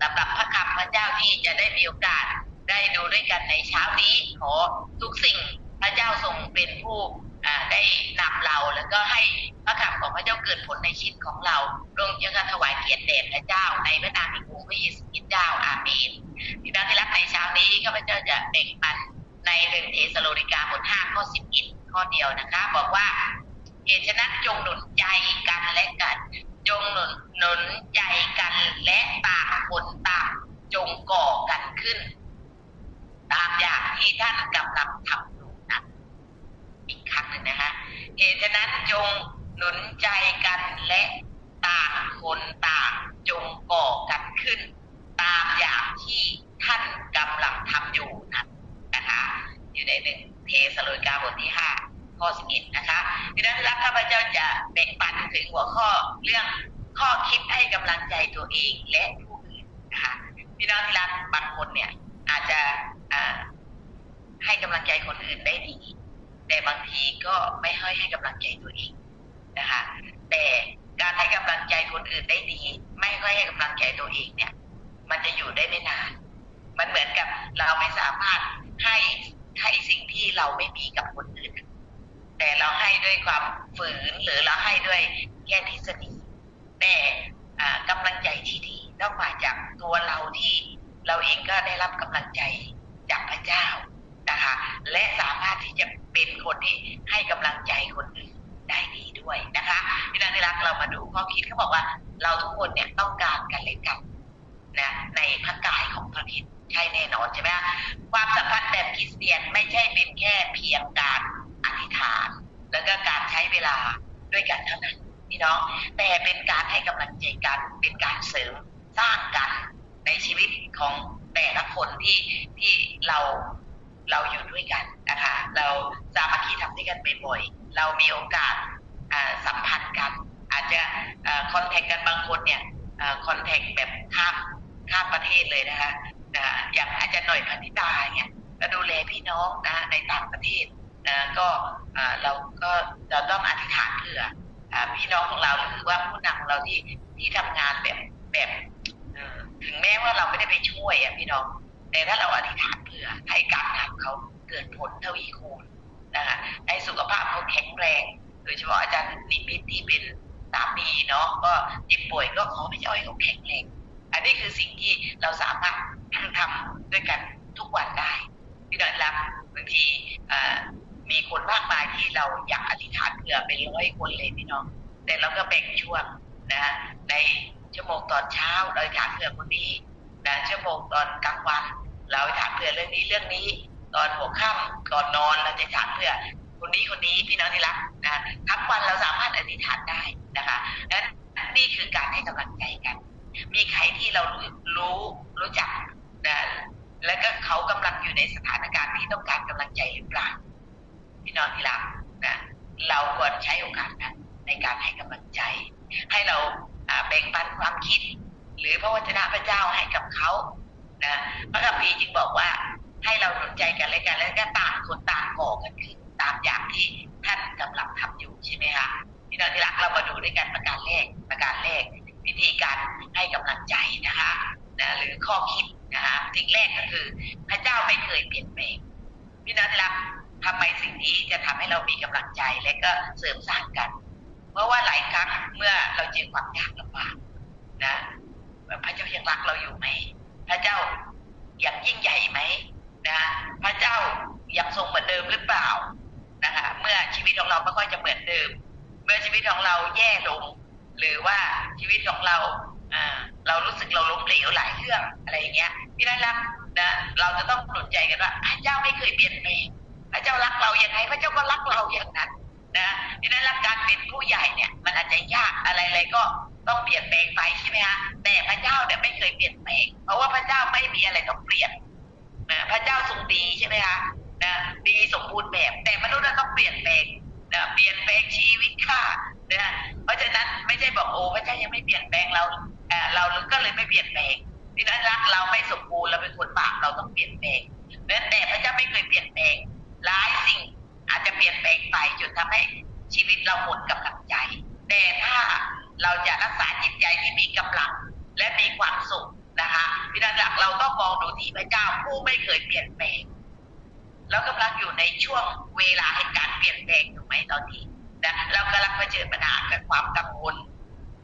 สำหรับพระคำพระเจ้าที่จะได้มีโอกาสได้ดูด้วยกันในเช้านี้ขอทุกสิ่งพระเจ้าทรงเป็นผู้ได้นำเราแล้วก็ให้พระคำของพระเจ้าเกิดผลในชีวิตของเราลงยังการถวายเกียรติแด่พระเจ้า ในพระนามของพระเยซูคริสต์เจ้าอาเมนพี่น้องที่รักในเช้านี้ข้าพเจ้าจะแบ่งปันในหนึ่งเทสโลนิกาบทห้าข้อสิบเอ็ดข้อเดียวนะคะ บอกว่าเหตุฉะนั้นจงหนุนใจกันและกัน จงหนุนหนุนใจกันและต่างคนต่างจงก่อกันขึ้น ตามอย่างที่ท่านกำลังทำอยู่นะอีกครั้งหนึ่งนะคะเหตุฉะนั้นจงหนุนใจกันและต่างคนต่างจงก่อกันขึ้น ตามอย่างที่ท่านกำลังทำอยู่นะนะคะ อยู่ในหนึ่งเทสโลนิกาบทที่ห้า ข้อ 11 นะคะดังนั้นรักข้าพเจ้าจะแบ่งปันถึงหัวข้อเรื่องข้อคิดให้กำลังใจตัวเองและผู้อื่นนะคะพี่น้องที่รักบางคนเนี่ย อาจจะให้กำลังใจคนอื่นได้ดี แต่บางทีก็ไม่ค่อยให้กำลังใจตัวเองนะคะ แต่การให้กำลังใจคนอื่นได้ดี ไม่ค่อยให้กำลังใจตัวเองเนี่ย มันจะอยู่ได้ไม่นาน มันเหมือนกับเราไม่สามารถให้ให้สิ่งที่เราไม่มีกับคนอื่น แต่เราให้ด้วยความฝืนหรือเราให้ด้วยแค่ทฤษฎีแต่อ่ากำลังใจที่ดีต้องมาจากตัวเราที่เราเองก็ได้รับกำลังใจจากพระเจ้านะคะ และสามารถที่จะเป็นคนที่ให้กำลังใจคนอื่นได้ดีด้วยนะคะพี่นันที่รักเรามาดูข้อคิดเขาบอกว่าเราทุกคนเนี่ยต้องการกันและกันนะในพระ ก็เราก็เราต้องอธิษฐานเผื่อพี่น้องของเราหรือว่าผู้นำของเราที่ที่ทำงานแบบแบบถึงแม้ว่าเราไม่ได้ไปช่วยอะพี่น้อง แต่ถ้าเราอธิษฐานเผื่อให้การงานเขาเกิดผลเทวีคูณนะคะให้สุขภาพเขาแข็งแรง โดยเฉพาะอาจารย์นิมิตที่เป็นสามีเนาะก็เจ็บป่วยก็ขอพระเจ้าให้เขาแข็งแรงอันนี้คือสิ่งที่เราสามารถทำด้วยกันทุกวันได้พี่น้องรักบางทีอ่า มีคนมากมายที่เราอยากอธิษฐานเผื่อเป็นร้อยคนเลยพี่น้อง แต่เราก็แบ่งช่วงนะในชั่วโมงตอนเช้าเราอธิษฐานเผื่อคนนี้นะชั่วโมงตอนกลางวัน เราอธิษฐานเผื่อเรื่องนี้เรื่องนี้ ตอนหัวค่ำก่อนนอนเราจะอธิษฐานเผื่อคนนี้คนนี้พี่น้องที่รักนะทั้งวันเราสามารถอธิษฐานได้นะคะและนี่คือการให้กำลังใจกัน มีใครที่เรารู้รู้รู้จักนะและก็เขากำลังอยู่ในสถานการณ์ที่ต้องการกำลังใจหรือเปล่า พี่น้องที่รักนะเราควรใช้โอกาสนั้นในการให้กำลังใจ ให้เราแบ่งปันความคิด หรือพระวจนะพระเจ้าให้กับเขานะพระคัมภีร์จึงบอกว่าให้เราหนุนใจกันและกันแล้วก็ต่างคนต่างก่อกันขึ้นตามอย่างที่ท่านกำลังทำอยู่ใช่ไหมคะพี่น้องที่รักเรามาดูด้วยกันประการแรกประการแรกวิธีการให้กำลังใจนะคะนะหรือข้อคิดนะคะสิ่งแรกก็คือพระเจ้าไม่เคยเปลี่ยนแปลงพี่น้องที่รัก ทำไมสิ่งนี้จะทำให้เรามีกำลังใจและก็เสริมสร้างกัน เพราะว่าหลายครั้งเมื่อเราเจอความยากลำบากนะพระเจ้ายังรักเราอยู่ไหมพระเจ้ายังยิ่งใหญ่ไหมนะพระเจ้ายังทรงเหมือนเดิมหรือเปล่านะคะเมื่อชีวิตของเราไม่ค่อยจะเหมือนเดิม เมื่อชีวิตของเราแย่ลง หรือว่าชีวิตของเราเรารู้สึกเราล้มเหลวหลายเรื่องอะไรอย่างเงี้ยพี่ได้รักนะเราจะต้องหนุนใจกันว่าพระเจ้าไม่เคยเปลี่ยนแปลง พระเจ้ารักเราอย่างไรพระเจ้าก็รักเราอย่างนั้นนะดังนั้นรักการเป็นผู้ใหญ่เนี่ย มันอาจจะยากอะไรอะไรก็ต้องเปลี่ยนแปลงไปใช่ไหมฮะแต่พระเจ้าเนี่ยไม่เคยเปลี่ยนแปลง เพราะว่าพระเจ้าไม่มีอะไรต้องเปลี่ยนนะพระเจ้าทรงดีใช่ไหมคะนะดีสมบูรณ์แบบ แต่มนุษย์เราต้องเปลี่ยนแปลงนะเปลี่ยนแปลงชีวิตค่ะนะเพราะฉะนั้นไม่ใช่บอกโอ้พระเจ้ายังไม่เปลี่ยนแปลงเราเออเราก็เลยไม่เปลี่ยนแปลงดังนั้นรักเราไม่สมบูรณ์เราเป็นคนบาปเราต้องเปลี่ยนแปลงแต่พระเจ้าไม่เคยเปลี่ยนแปลง หลายสิ่งอาจจะเปลี่ยนแปลงไปจนทำให้ชีวิตเราหมดกำลังใจ แต่ถ้าเราจะรักษาจิตใจที่มีกำลังและมีความสุขนะคะที่หลักเราต้องมองดูที่พระเจ้าผู้ไม่เคยเปลี่ยนแปลงเรากำลังอยู่ในช่วงเวลาแห่งการเปลี่ยนแปลงถูกไหมตอนนี้นะเรากำลังเผชิญปัญหากับความกังวล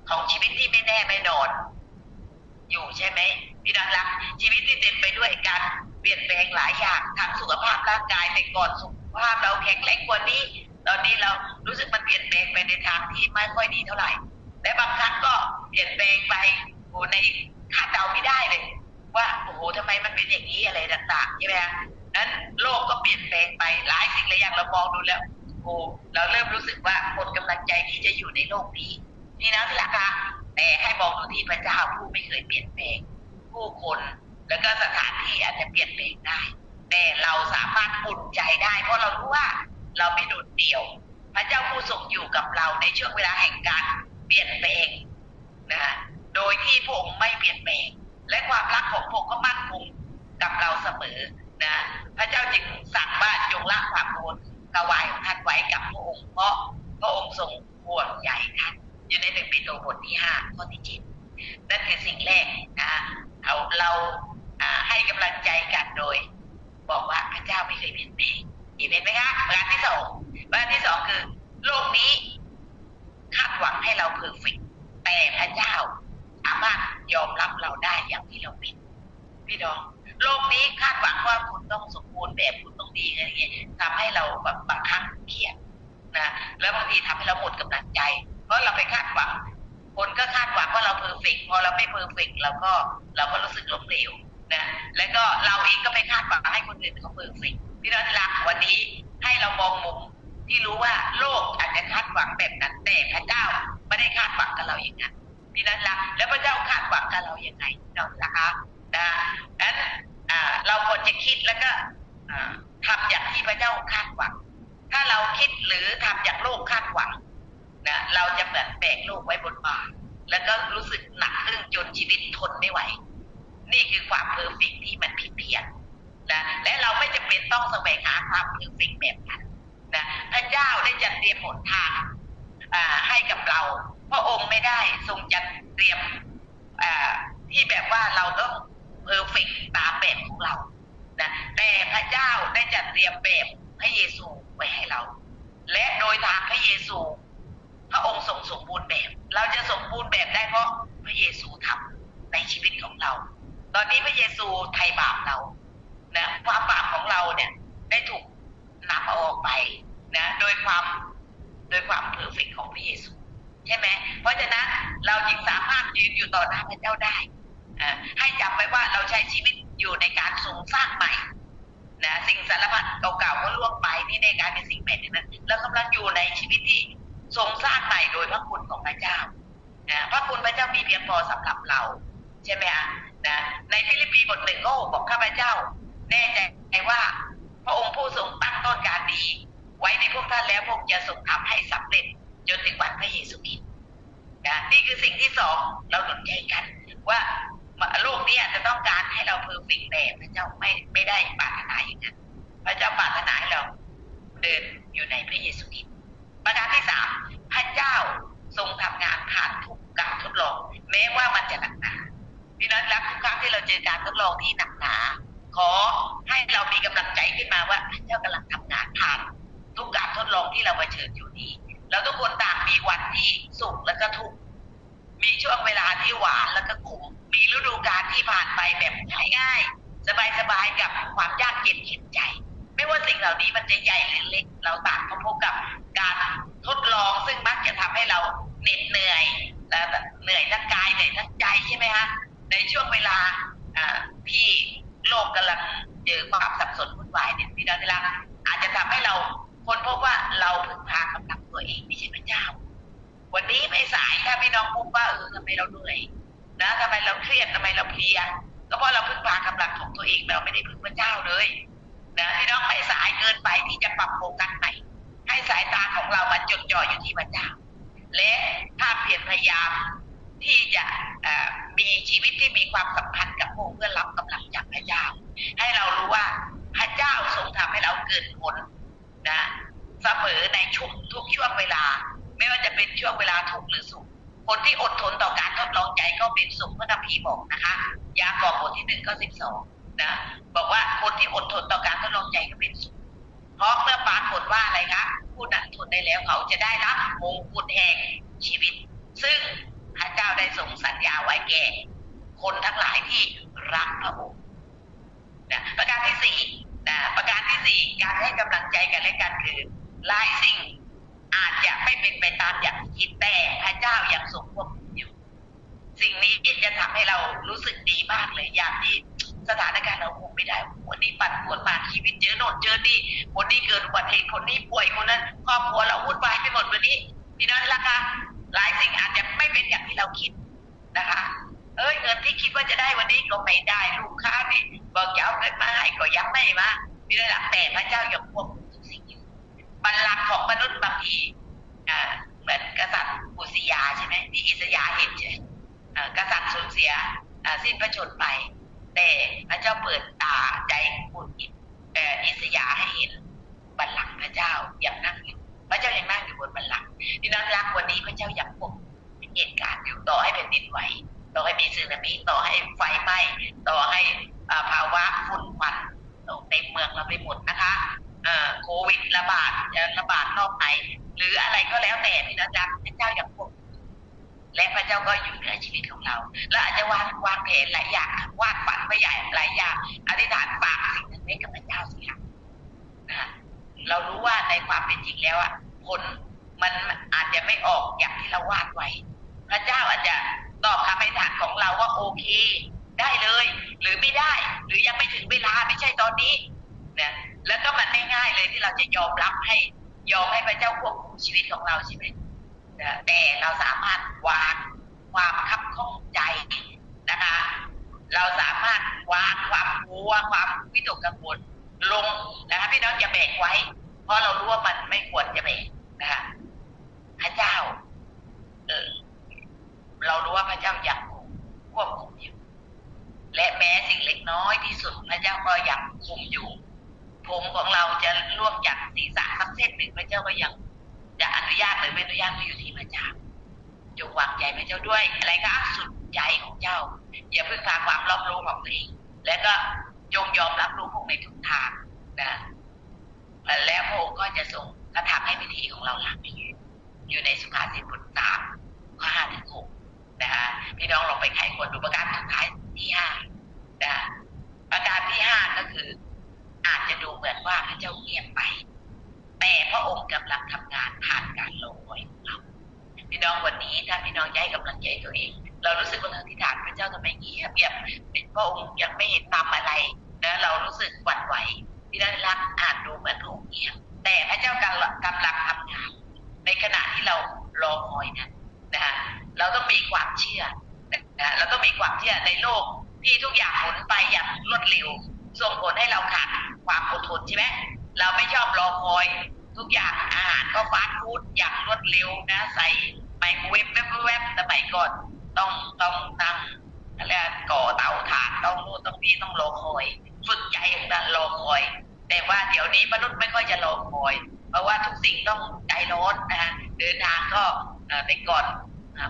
ของชีวิตที่ไม่แน่ไม่นอน อยู่ใช่ไหมพี่น้องรักชีวิตที่เต็มไปด้วยการเปลี่ยนแปลงหลายอย่างทั้งสุขภาพร่างกายแต่ก่อนสุขภาพเราแข็งแรงกว่านี้ ตอนนี้เรารู้สึกมันเปลี่ยนแปลงไปในทางที่ไม่ค่อยดีเท่าไหร่ และบางครั้งก็เปลี่ยนแปลงไปโอ้ในคาดเดาไม่ได้เลย ว่าโอ้โหทำไมมันเป็นอย่างนี้อะไรต่างๆใช่ไหมฮะนั้นโลกก็เปลี่ยนแปลงไปหลายสิ่งหลายอย่างเรามองดูแล้วโอ้เราเริ่มรู้สึกว่าหมดกำลังใจที่จะอยู่ในโลกนี้ นี่นะที่รักคะแต่ให้มองดูที่พระเจ้าผู้ไม่เคยเปลี่ยนแปลงผู้คน แล้วก็สถานที่อาจจะเปลี่ยนแปลงได้ แต่เราสามารถอุ่นใจได้ เพราะเรารู้ว่าเราไม่โดดเดี่ยว พระเจ้าผู้ทรงอยู่กับเราในช่วงเวลาแห่งการเปลี่ยนแปลงนะฮะโดยที่พระองค์ไม่เปลี่ยนแปลง และความรักของพระองค์ก็มั่นคงกับเราเสมอนะพระเจ้าจึงสั่งว่าจงละความโกรธกวายของท่านไว้กับพระองค์เพราะพระองค์ทรงห่วงใยท่านอยู่ในหนึ่งปีโตรบทที่ห้าข้อที่เจ็ดนั่นคือสิ่งแรกนะเอาเราอ่าให้กำลังใจกันโดย บอกว่าพระเจ้าไม่เคยเปลี่ยนแปลงเห็นไหมคะประการที่สองประการที่สองคือ โลกนี้คาดหวังให้เราเพอร์เฟกต์แต่พระเจ้าสามารถยอมรับเราได้อย่างที่เราเป็นพี่น้องโลกนี้คาดหวังว่าคุณต้องสมบูรณ์แบบคุณต้องดีอะไรเงี้ยทำให้เราแบบบางครั้งเครียดนะแล้วบางทีทำให้เราหมดกำลังใจ เพราะเราไปคาดหวัง คนก็คาดหวังว่าเราเพอร์เฟกต์พอเราไม่เพอร์เฟกต์เราก็เราก็รู้สึกล้มเหลว นะแล้วก็เราเองก็ไปคาดหวังให้คนอื่นเขาเพอร์เฟกต์พี่น้องที่รักวันนี้ให้เรามองมุมที่รู้ว่าโลกอาจจะคาดหวังแบบนั้นแต่พระเจ้าไม่ได้คาดหวังกับเราอย่างนั้นพี่น้องที่รักแล้วพระเจ้าคาดหวังกับเราอย่างไงพี่น้องที่รักคะนะนั้นเราควรจะคิดแล้วก็ทำอย่างที่พระเจ้าคาดหวัง ถ้าเราคิดหรือทำอย่างโลกคาดหวังนะเราจะเหมือนแบกโลกไว้บนบ่าแล้วก็รู้สึกหนักอึ้งจนชีวิตทนไม่ไหว นี่คือความเพอร์เฟกต์ที่มันผิดเพี้ยนนะและเราไม่จำเป็นต้องแสวงหาความเพอร์เฟกต์แบบนั้นนะพระเจ้าได้จัดเตรียมหนทางให้กับเรา พระองค์ไม่ได้ทรงจัดเตรียมที่แบบว่าเราต้องเพอร์เฟกต์ตามแบบของเรานะแต่พระเจ้าได้จัดเตรียมแบบพระเยซูไว้ให้เรา และโดยทางพระเยซู พระองค์ทรงสมบูรณ์แบบ เราจะสม ตอนนี้พระเยซูไถ่บาปเรานะความบาปของเราเนี่ย ได้ถูกนำเอาออกไปนะโดยความโดยความเพอร์เฟกของพระเยซู ใช่ไหมเพราะฉะนั้นเราจึงสามารถยืนอยู่ต่อหน้าพระเจ้าได้อ่าให้จำไว้ว่าเราใช้ชีวิตอยู่ในการทรงสร้างใหม่นะสิ่งสารพัดเก่าๆก็ล่วงไปนี่ในการเป็นสิ่งใหม่ทั้งนั้นเรากำลังอยู่ในชีวิตที่ทรงสร้างใหม่โดยพระคุณของพระเจ้านะพระคุณพระเจ้ามีเพียงพอสำหรับเรา ใช่ไหมฮะ นะในฟิลิปปีบทหนึ่งก็บอกข้าพเจ้า ผชิญอยู่นี้เราทุกคนต่างมีวันที่สุขและก็ทุกข์มีช่วงเวลาที่หวานแล้วก็ขมมีฤดูกาลที่ผ่านไปแบบง่ายๆสบายๆกับความยากเย็นเข็นใจ ไม่ว่าสิ่งเหล่านี้มันจะใหญ่หรือเล็ก เราต่างก็พบกับการทดลองซึ่งมักจะทำให้เราเหน็ดเหนื่อยและเหนื่อยทั้งกายเหนื่อยทั้งใจใช่ไหมฮะในช่วงเวลาที่โลกกำลังเจอความสับสนวุ่นวายเนี่ยพี่น้องที่รักอาจจะทำให้เรา คนพบว่าเราพึ่งพากำลังตัวเองไม่ใช่พระเจ้า วันนี้ไม่สายถ้าพี่น้องพบว่าเออทำไมเราเหนื่อยนะทำไมเราเครียดทำไมเราเพลียก็เพราะเราพึ่งพากำลังของตัวเองเราไม่ได้พึ่งพระเจ้าเลยนะพี่น้องไม่สายเกินไปที่จะปรับโฟกัสใหม่ให้สายตาของเรามาจดจ่ออยู่ที่พระเจ้า และถ้าเพียรพยายามที่จะมีชีวิตที่มีความสัมพันธ์กับพระองค์เพื่อรับกำลังจากพระเจ้า ให้เรารู้ว่าพระเจ้าทรงทำให้เราเกิดผล นะเสมอในชุกทุกช่วงเวลา ไม่ว่าจะเป็นช่วงเวลาทุกข์หรือสุขคนที่อดทนต่อการทดลองใจก็เป็นสุขพระคัมภีบอกนะคะยากอบบทที่หนึ่งข้อสิบสองนะบอกว่าคนที่อดทนต่อการทดลองใจก็เป็นสุขเพราะเมื่อปรากฏว่าอะไรคะผู้นั้นทนได้แล้วเขาจะได้รับมงกุฎแห่งชีวิต ซึ่งพระเจ้าได้ทรงสัญญาไว้แก่ คนทั้งหลายที่รักพระองค์นะประการที่สี่ นะประการที่สี่การให้กำลังใจกันและกันคือหลายสิ่งอาจจะไม่เป็นไปตามอย่างที่คิดแต่พระเจ้ายังทรงควบคุมอยู่ สิ่งนี้จะทำให้เรารู้สึกดีมากเลยอย่างที่สถานการณ์เราคุมไม่ได้วันนี้ปั่นป่วนมาชีวิตเจอโน่นเจอนี่คนนี้เกิดอุบัติเหตุคนนี้ป่วยคนนั้นครอบครัวเราวุ่นวายไปหมดวันนี้พี่น้องราคาหลายสิ่งอาจจะไม่เป็นอย่างที่เราคิดนะคะ เอ้ยเงินที่คิดว่าจะได้วันนี้ก็ไม่ได้ลูกค้านี่ บอกจะเอาเงินมาให้ก็ยังไม่มาพี่น้องหลักแต่พระเจ้ายังควบคุมทุกสิ่งอยู่บัลลังก์ของมนุษย์บางทีอ่าเหมือนกษัตริย์อุสยาใช่ไหมที่อิสยาเห็นใช่ไหมกษัตริย์สูญเสียอ่าสิ้นพระชนม์ไป แต่พระเจ้าเปิดตาใจคุณอิเอ่ออิสยาให้เห็นบัลลังก์พระเจ้ายังนั่งอยู่พระเจ้ายังนั่งอยู่บนบัลลังก์ที่นั้นรักวันนี้พระเจ้ายังควบคุมเหตุการณ์อยู่ต่อให้แผ่นดินไหวต่อให้มีสึนามิต่อให้ไฟไหม้ต่อให้อ่าภาวะฝุ่นควันเต็มเมืองเราไปหมดนะคะเอ่อโควิดระบาดจะระ บาดรอบไหน หรืออะไรก็แล้วแต่ที่นั้นรักพระเจ้าอยังควบคุมและพระเจ้าก็อยู่เหนือชีวิตของเรา และอาจจะวางวางแผนหลายอย่างวาดฝันไว้ใหญ่หลายอย่างอธิษฐานฝากสิ่งนั้นให้กับพระเจ้าสิคะเรารู้ว่าในความเป็นจริงแล้วอะผลมันอาจจะไม่ออกอย่างที่เราวาดไว้ พระเจ้าอาจจะตอบคำอธิษฐานของเราว่าโอเค ได้เลย หรือไม่ได้ หรือยังไม่ถึงเวลาไม่ใช่ตอนนี้นะแล้วก็มันง่ายๆเลยที่เราจะยอมรับให้ ยอมให้พระเจ้าควบคุมชีวิตของเราใช่ไหมแต่เราสามารถวางความคับข้องใจนะคะ เราสามารถวางความกลัวความวิตกกังวลลงนะคะพี่น้องจะแบกไว้ เพราะเรารู้ว่ามันไม่ควรจะแบกนะคะพระเจ้า เออเรารู้ว่าพระเจ้ายังควบคุมอยู่ และแม้สิ่งเล็กน้อยที่สุดพระเจ้าก็ยังคุมอยู่ ผมของเราจะล่วงจากศีรษะสักเส้นหนึ่งพระเจ้าก็ยังจะอนุญาตหรือไม่อนุญาตก็อยู่ที่พระเจ้าจงวางใจพระเจ้าด้วย อะไรก็สุดใจของเจ้า อย่าเพิ่งพาความรอบรู้ของตัวเองและก็จงยอมรับรู้พวกในทุกทางนะแล้วพระองค์ก็จะทรงกระทำให้พิธีของเราหลักอยู่ในสุภาษิตบทสามข้อห้าถึงหกนะคะพี่น้องลองไปไขคนดูประการสุดท้ายที่ห้านะประการที่ห้าก็คือ อาจจะดูเหมือนว่าพระเจ้าเงียบไป แต่พระองค์กำลังทำงานผ่านการลงไว้ของเราพี่น้องวันนี้ถ้าพี่น้องย้ายกำลังใจตัวเอง เรารู้สึกว่าเราที่ฐานพระเจ้าทำไมเงียบเงียบพระองค์ยังไม่เห็นนำอะไร ต้องใจร้อนนะฮะเดินทางก็แต่ก่อน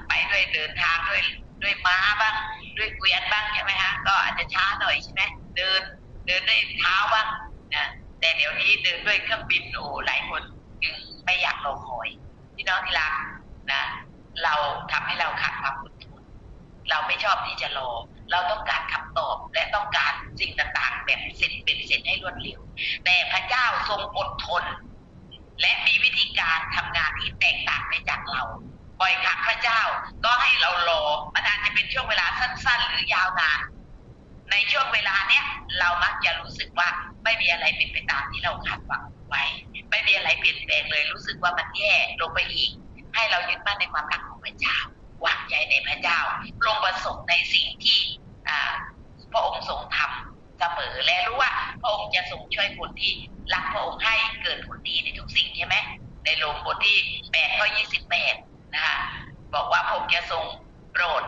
ไปด้วยเดินทางด้วยด้วยม้าบ้างด้วยเกวียนบ้างใช่ไหมฮะก็อาจจะช้าหน่อยใช่ไหมเดินเดินด้วยเท้าบ้างนะแต่เดี๋ยวนี้เดินด้วยเครื่องบินโอ้หลายคนจึงไม่อยากรอคอยพี่น้องที่รักนะเราทำให้เราขาดความอดทนเราไม่ชอบที่จะรอเราต้องการคำตอบและต้องการสิ่งต่างๆ แบบเสร็จเป็นเสร็จให้รวดเร็ว แต่พระเจ้าทรงอดทน และมีวิธีการทำงานที่แตกต่างไปจากเราบ่อยครั้งพระเจ้าก็ให้เรารอมันอาจจะเป็นช่วงเวลาสั้น ๆ หรือยาวนาน ในช่วงเวลาเนี้ยเรามักจะรู้สึกว่าไม่มีอะไรเป็นไปตามที่เราคาดหวังไว้ ไม่มีอะไรเปลี่ยนแปลงเลยรู้สึกว่ามันแย่ลงไปอีก ให้เรายึดมั่นในความรักของพระเจ้าวางใจในพระเจ้า ลงประสบในสิ่งที่พระองค์ทรงทำ เสมอและรู้ว่าพระองค์จะทรงช่วยคนที่รักพระองค์ให้เกิดผลดีในทุกสิ่งใช่ไหมในโลงบทที่แปดข้อยี่สิบแปดนะคะบอกว่าพระองค์จะทรงโปรด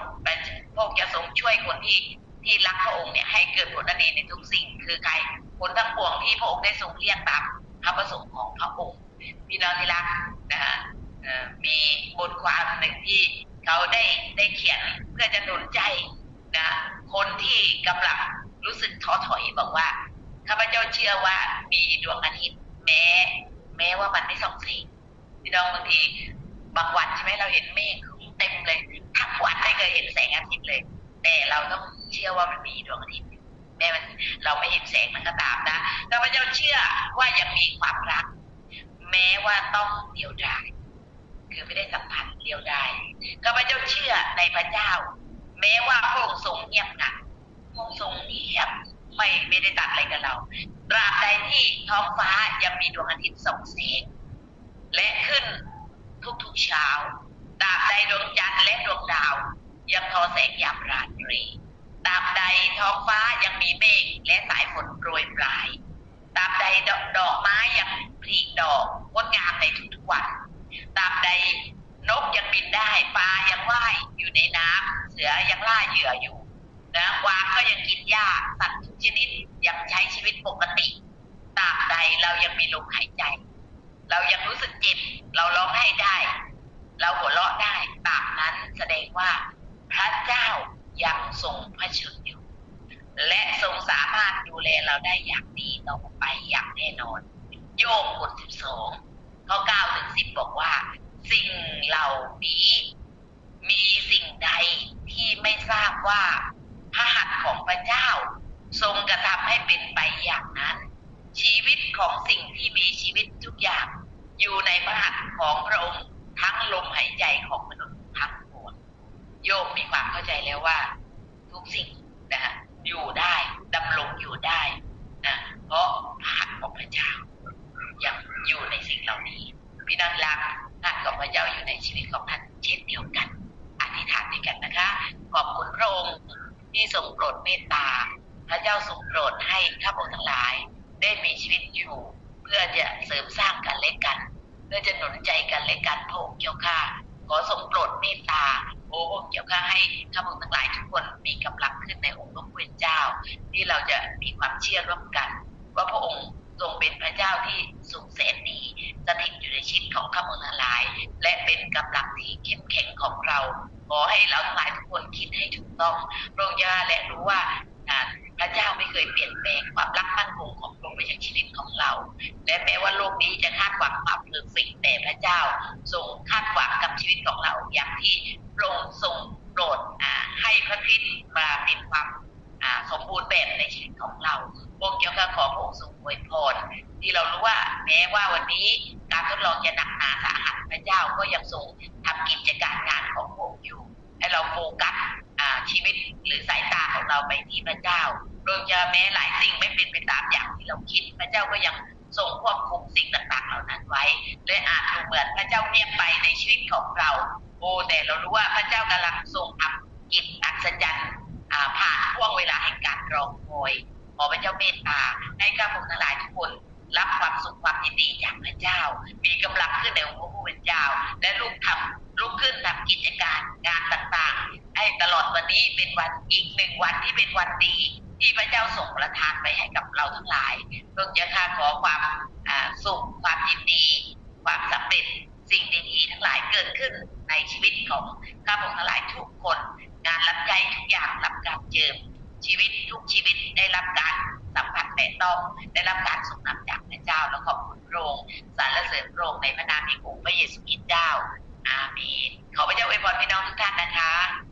พระองค์จะทรงช่วยคนที่ที่รักพระองค์เนี่ยให้เกิดผลดีในทุกสิ่งคือใครคนทั้งปวงที่พระองค์ได้ทรงเรียกตามพระประสงค์ของพระองค์พี่น้องที่รักนะคะมีบทความหนึ่งที่เขาได้ได้เขียนเพื่อจะหนุนใจนะคนที่กำลัง รู้สึกท้อถอยบอกว่าข้าพเจ้าเชื่อว่ามีดวงอาทิตย์ แม้ แม้ว่ามันไม่ส่องแสงพี่น้องบางทีบางวันใช่ไหมเราเห็นเมฆเต็มเลยทั้งวันไม่เคยเห็นแสงอาทิตย์เลย แต่เราต้องเชื่อว่ามันมีดวงอาทิตย์แม้มันเราไม่เห็นแสงมันก็ตามนะข้าพเจ้าเชื่อว่ายังมีความรัก แม้ว่าต้องเดียวดายคือไม่ได้สัมผัสเดียวดายข้าพเจ้าเชื่อในพระเจ้า แม้ว่าพระองค์ทรงเงียบหนัก พระองค์ทรงเงียบไม่ไม่ได้ตัดอะไรกับเราตราบใดที่ท้องฟ้ายังมีดวงอาทิตย์ส่องแสงและขึ้นทุกๆเช้าตราบใดดวงจันทร์และดวงดาว ยังทอแสงยามราตรีตราบใดท้องฟ้ายังมีเมฆและสายฝนโปรยปลายตราบใดดอกดอกไม้ยังผลิดอกงดงามในทุกๆวันตราบใดนกยังบินได้ปลายังว่ายอยู่ในน้ำเสือยังล่าเหยื่ออยู่นะวา ชนิดยังใช้ชีวิตปกติตราบใดเรายังมีลมหายใจ เรายังรู้สึกเจ็บเราร้องไห้ได้ เราหัวเราะได้ตราบนั้นแสดงว่า พระเจ้ายังทรงพระชนอยู่ และทรงสามารถดูแลเราได้อย่างดีต่อไปอย่างแน่นอน โยบบทสิบสองข้อเก้าถึงสิบบอกว่า สิ่งเหล่านี้ มีสิ่งใดที่ไม่ทราบว่าพระหัตถ์ของพระเจ้า ทรงกระทำให้เป็นไปอย่างนั้น ชีวิตของสิ่งที่มีชีวิตทุกอย่าง อยู่ในพระหัตถ์ของพระองค์ทั้งลมหายใจของมนุษย์ทั้งปวงโยมมีความเข้าใจแล้วว่า ทุกสิ่งนะฮะอยู่ได้ดำรงอยู่ได้นะเพราะพระหัตถ์ของพระเจ้ายังอยู่ในสิ่งเหล่านี้พี่นันรักท่านของพระเจ้าอยู่ในชีวิตของท่านเช่นเดียวกันอธิษฐานด้วยกันนะคะ ขอบคุณพระองค์ที่ทรงโปรดเมตตา พระเจ้าทรงโปรดให้ข้าพเจ้าทั้งหลาย ได้มีชีวิตอยู่ เพื่อจะเสริมสร้างกันและกัน เพื่อจะหนุนใจกันและกันพระองค์เจ้าค่ะขอทรงโปรดเมตตาโอ้พระองค์เจ้าค่ะให้ข้าพเจ้าทั้งหลายทุกคนมีกำลังขึ้นในองค์พระผู้เป็นเจ้า ที่เราจะมีความเชื่อร่วมกัน ว่าพระองค์ทรงเป็นพระเจ้าที่สูงแสนดีสถิตอยู่ในชีวิตของข้าพเจ้าทั้งหลาย และเป็นกำลังที่เข้มแข็งของเราขอให้เราทั้งหลายทุกคนคิดให้ถูกต้องพระองค์ยาและรู้ว่าอ่า พระเจ้าไม่เคยเปลี่ยนแปลงความรักมั่นคงของพระองค์ไปจากชีวิตของเรา และแม้ว่าโลกนี้จะคาดหวังความเพอร์เฟกแต่พระเจ้าทรงคาดหวังกับชีวิตของเราอย่างที่พระองค์ทรงโปรดให้พระคริสต์มาเป็นความสมบูรณ์แบบในชีวิตของเราพระองค์เจ้าข้าขอพระองค์ทรงอวยพรที่เรารู้ว่าแม้ว่าวันนี้การทดลองจะหนักหนาสาหัสพระเจ้าก็ยังทรงทำกิจการงานของพระองค์อยู่ ให้เราโฟกัส ชีวิตหรือสายตาของเราไปที่พระเจ้าโดยจะแม้หลายสิ่งไม่เป็นไปตามอย่างที่เราคิด พระเจ้าก็ยังทรงควบคุมสิ่งต่างๆ เหล่านั้นไว้และอาจดูเหมือนพระเจ้าเงียบไปในชีวิตของเรา โอ้แต่เรารู้ว่าพระเจ้ากำลังทรงทำกิจอัศจรรย์อ่าผ่านช่วงเวลาแห่งการรอคอยขอพระเจ้าเมตตาให้ข้าพเจ้าทั้งหลายทุกคนรับความสุขความยินดีจากพระเจ้า มี ละทานไปให้กับเราทั้งหลายพระเจะข้าขอความสุขความยินดี ความสำเร็จสิ่งดีๆทั้งหลายเกิดขึ้นในชีวิตของข้าพเทั้งหลายทุกคน งานรับใช้ทุกอย่างรับการเจิมชีวิตทุกชีวิตได้รับการสัมผัสแต่ต้องได้รับการส่งนำจากพระเจ้าแล้วขอบคุณโรงสารเสริมโรงในพระนามที่งพระเยซูคริสต์เจ้า อาเมนขอพระเจ้าอวยพรพี่น้องทุกท่านนะคะ